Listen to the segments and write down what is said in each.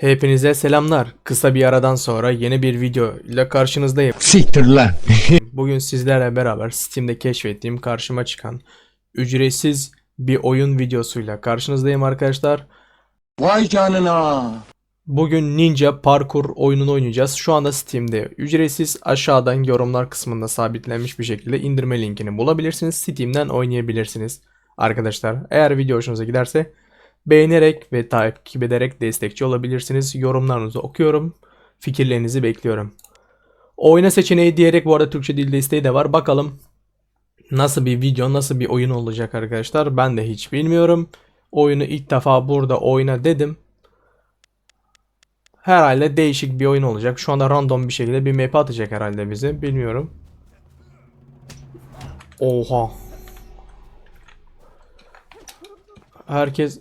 Hepinize selamlar. Kısa bir aradan sonra yeni bir video ile karşınızdayım. Siktir lan. Bugün sizlerle beraber Steam'de keşfettiğim karşıma çıkan ücretsiz bir oyun videosuyla karşınızdayım arkadaşlar. Vay canına. Bugün Ninja Parkour oyununu oynayacağız. Şu anda Steam'de ücretsiz aşağıdan yorumlar kısmında sabitlenmiş bir şekilde indirme linkini bulabilirsiniz. Steam'den oynayabilirsiniz. Arkadaşlar eğer video hoşunuza giderse beğenerek ve takip ederek destekçi olabilirsiniz. Yorumlarınızı okuyorum. Fikirlerinizi bekliyorum. Oyna seçeneği diyerek bu arada Türkçe dil desteği de var. Bakalım nasıl bir video, nasıl bir oyun olacak arkadaşlar. Ben de hiç bilmiyorum. Oyunu ilk defa burada oyna dedim. Herhalde değişik bir oyun olacak. Şu anda random bir şekilde bir map atacak herhalde bize. Bilmiyorum. Oha. Herkes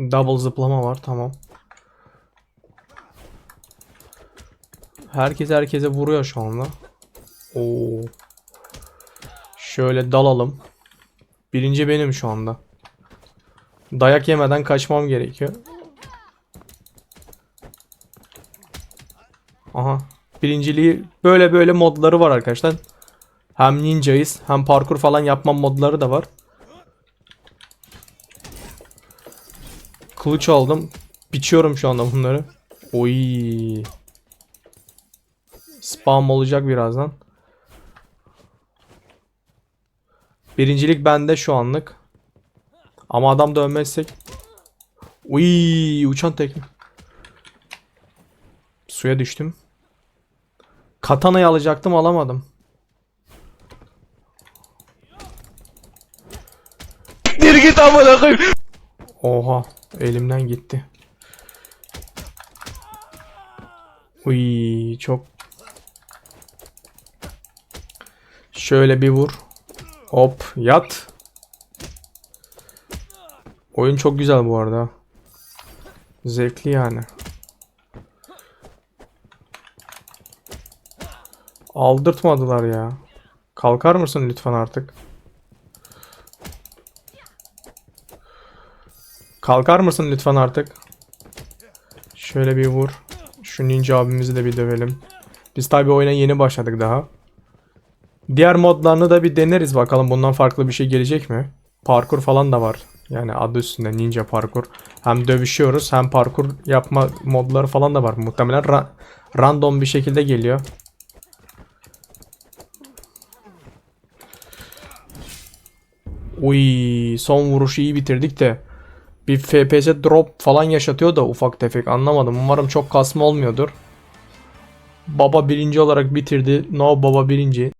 double zıplama var tamam. Herkes herkese vuruyor şu anda. Oo. Şöyle dalalım. Birinci benim şu anda. Dayak yemeden kaçmam gerekiyor. Aha. Birinciliği böyle böyle modları var arkadaşlar. Hem ninjayız hem parkur falan yapma modları da var. Kılıç aldım. Biçiyorum şu anda bunları. Oy. Spam olacak birazdan. Birincilik bende şu anlık. Ama adam dönmezsek. Uy, uçan tekme. Suya düştüm. Katana'yı alacaktım alamadım. Bir git amına koyayım. Oha elimden gitti. Uy çok. Şöyle bir vur. Hop yat. Oyun çok güzel bu arada. Zevkli yani. Aldırtmadılar ya. Kalkar mısın lütfen artık? Kalkar mısın lütfen artık? Şöyle bir vur. Şu ninja abimizi de bir dövelim. Biz tabi oyuna yeni başladık daha. Diğer modlarını da bir deneriz bakalım bundan farklı bir şey gelecek mi? Parkur falan da var. Yani adı üstünde ninja parkur. Hem dövüşüyoruz hem parkur yapma modları falan da var. Muhtemelen ra- random bir şekilde geliyor. Uy, son vuruşu iyi bitirdik de bir FPS drop falan yaşatıyor da ufak tefek anlamadım. Umarım çok kasma olmuyordur. Baba birinci olarak bitirdi. No baba birinci.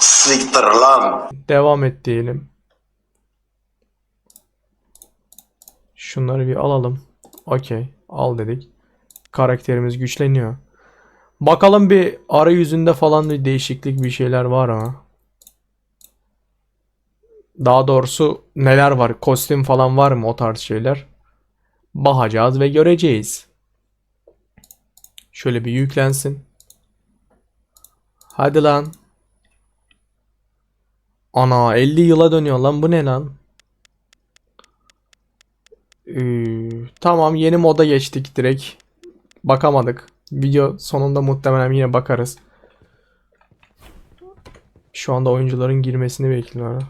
Siktir lan. Devam et diyelim. Şunları bir alalım. Okey. Al dedik. Karakterimiz güçleniyor. Bakalım bir arayüzünde falan bir değişiklik bir şeyler var mı? Daha doğrusu neler var? Kostüm falan var mı o tarz şeyler? Bakacağız ve göreceğiz. Şöyle bir yüklensin. Hadi lan. Ana 50 yıla dönüyor lan bu ne lan? Ee, tamam yeni moda geçtik direkt. Bakamadık. Video sonunda muhtemelen yine bakarız. Şu anda oyuncuların girmesini bekliyorum.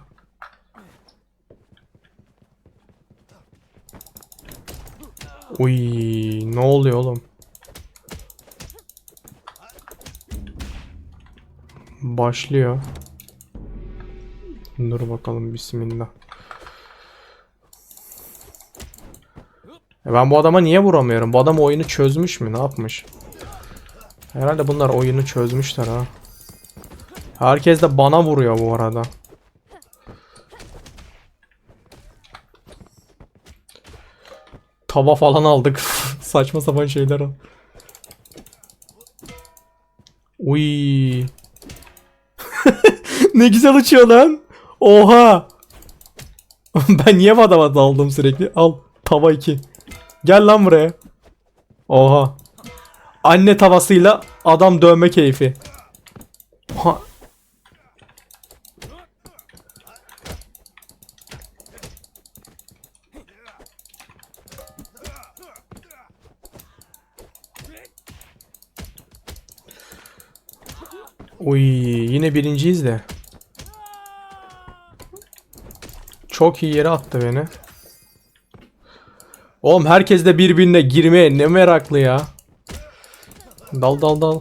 Uy, ne oluyor oğlum? Başlıyor. Dur bakalım bismillah. E ben bu adama niye vuramıyorum? Bu adam oyunu çözmüş mü? Ne yapmış? Herhalde bunlar oyunu çözmüşler ha. Herkes de bana vuruyor bu arada. Tava falan aldık. Saçma sapan şeyler al. Uy. ne güzel uçuyor lan. Oha. ben niye bu adama daldım sürekli? Al. Tava 2. Gel lan buraya. Oha. Anne tavasıyla adam dövme keyfi. Ha. Uy yine birinciyiz de. Çok iyi yere attı beni. Oğlum herkes de birbirine girmeye ne meraklı ya. Dal dal dal.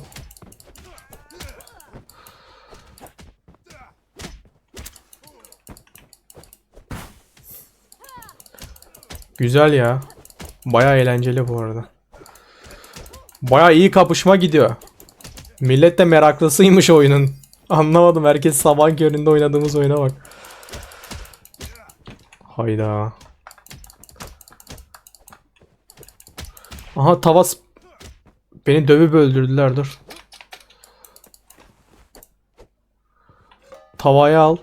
Güzel ya. Baya eğlenceli bu arada. Baya iyi kapışma gidiyor. Millet de meraklısıymış oyunun. Anlamadım herkes sabah köründe oynadığımız oyuna bak. Hayda. Aha tavas beni dövüp öldürdüler dur. Tavayı al.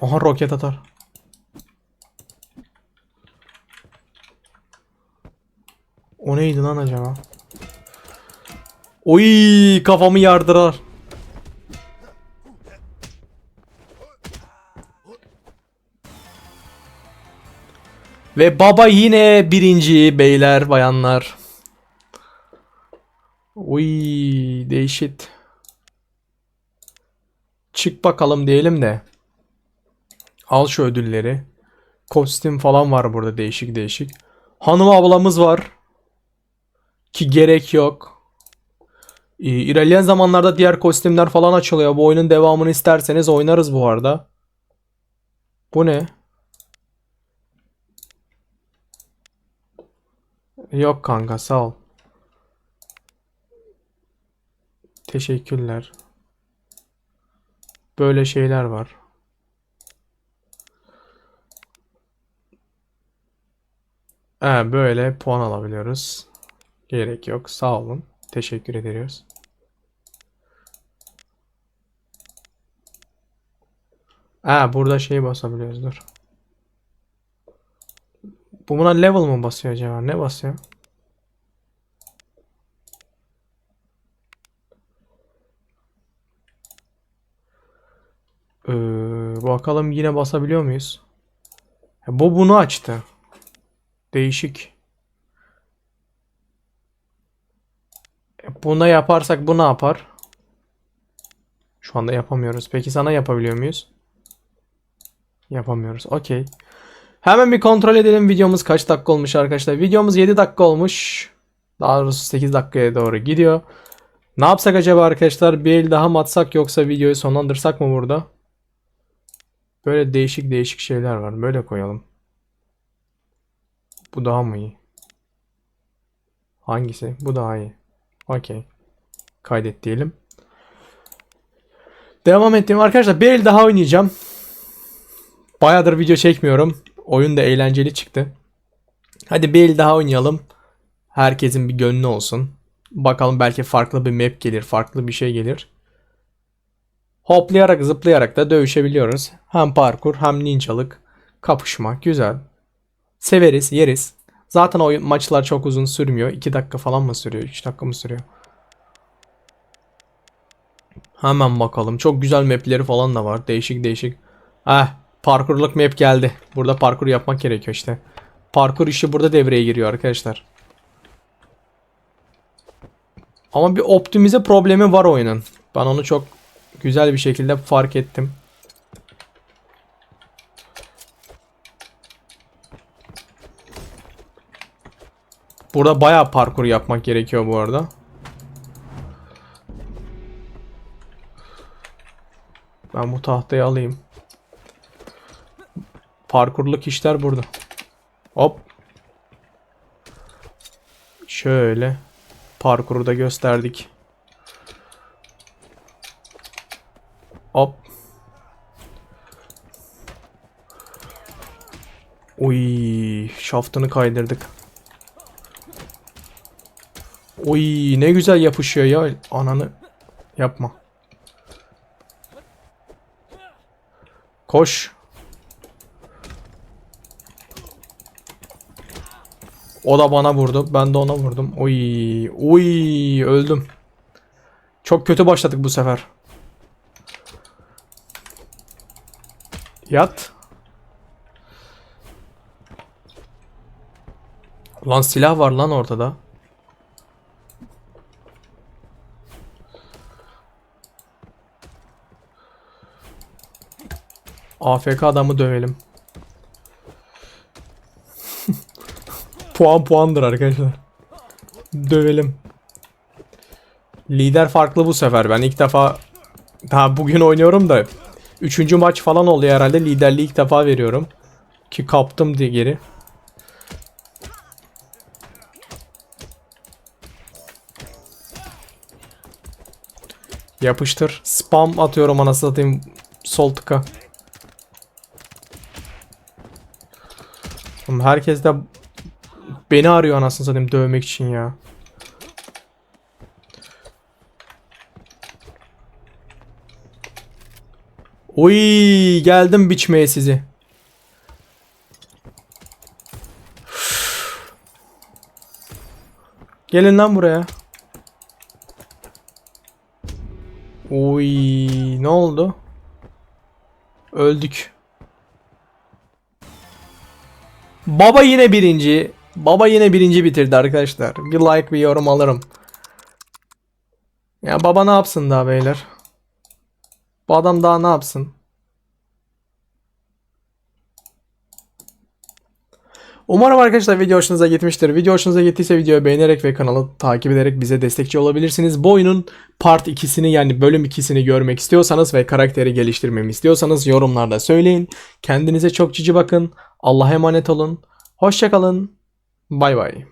Aha roket atar. Neydi lan acaba? Oy kafamı yardırar. Ve baba yine birinci beyler bayanlar. Uy değişik. Çık bakalım diyelim de. Al şu ödülleri. Kostüm falan var burada değişik değişik. Hanım ablamız var. Ki gerek yok. Ee, İlerleyen zamanlarda diğer kostümler falan açılıyor. Bu oyunun devamını isterseniz oynarız bu arada. Bu ne? Yok kanka sağ ol. Teşekkürler. Böyle şeyler var. Ha, böyle puan alabiliyoruz. Gerek yok. Sağ olun. Teşekkür ediyoruz. Ha, burada şey basabiliyoruz. Dur. Bu buna level mı basıyor acaba? Ne basıyor? Ee, bakalım yine basabiliyor muyuz? Bu bunu açtı. Değişik. Buna yaparsak bu ne yapar? Şu anda yapamıyoruz. Peki sana yapabiliyor muyuz? Yapamıyoruz. Okey. Hemen bir kontrol edelim videomuz kaç dakika olmuş arkadaşlar. Videomuz 7 dakika olmuş. Daha doğrusu 8 dakikaya doğru gidiyor. Ne yapsak acaba arkadaşlar? Bir el daha mı atsak yoksa videoyu sonlandırsak mı burada? Böyle değişik değişik şeyler var. Böyle koyalım. Bu daha mı iyi? Hangisi? Bu daha iyi. Okey. Kaydet diyelim. Devam ettiğim arkadaşlar bir el daha oynayacağım. Bayağıdır video çekmiyorum. Oyun da eğlenceli çıktı. Hadi bir el daha oynayalım. Herkesin bir gönlü olsun. Bakalım belki farklı bir map gelir, farklı bir şey gelir. Hoplayarak, zıplayarak da dövüşebiliyoruz. Hem parkur hem ninjalık. Kapışma. Güzel. Severiz, yeriz. Zaten o maçlar çok uzun sürmüyor. 2 dakika falan mı sürüyor? 3 dakika mı sürüyor? Hemen bakalım. Çok güzel mapleri falan da var. Değişik değişik. Ah, parkurluk map geldi. Burada parkur yapmak gerekiyor işte. Parkur işi burada devreye giriyor arkadaşlar. Ama bir optimize problemi var oyunun. Ben onu çok güzel bir şekilde fark ettim. Burada bayağı parkur yapmak gerekiyor bu arada. Ben bu tahtayı alayım. Parkurluk işler burada. Hop. Şöyle. Parkuru da gösterdik. Hop. Oy, şaftını kaydırdık. Oy, ne güzel yapışıyor ya. Ananı yapma. Koş. O da bana vurdu. Ben de ona vurdum. Oy, oy, öldüm. Çok kötü başladık bu sefer. Yat. Lan silah var lan ortada. AFK adamı dövelim. puan puandır arkadaşlar. Dövelim. Lider farklı bu sefer. Ben ilk defa daha bugün oynuyorum da üçüncü maç falan oluyor herhalde. Liderliği ilk defa veriyorum. Ki kaptım diye geri. Yapıştır. Spam atıyorum anasını satayım sol tıka. Oğlum Herkes de beni arıyor anasını satayım dövmek için ya. Oy geldim biçmeye sizi. Gelin lan buraya. Oy ne oldu? Öldük. Baba yine birinci. Baba yine birinci bitirdi arkadaşlar. Bir like bir yorum alırım. Ya baba ne yapsın daha beyler? Bu adam daha ne yapsın? Umarım arkadaşlar video hoşunuza gitmiştir. Video hoşunuza gittiyse videoyu beğenerek ve kanalı takip ederek bize destekçi olabilirsiniz. Bu oyunun part 2'sini yani bölüm 2'sini görmek istiyorsanız ve karakteri geliştirmemi istiyorsanız yorumlarda söyleyin. Kendinize çok cici bakın. Allah'a emanet olun. Hoşçakalın. Bay bay.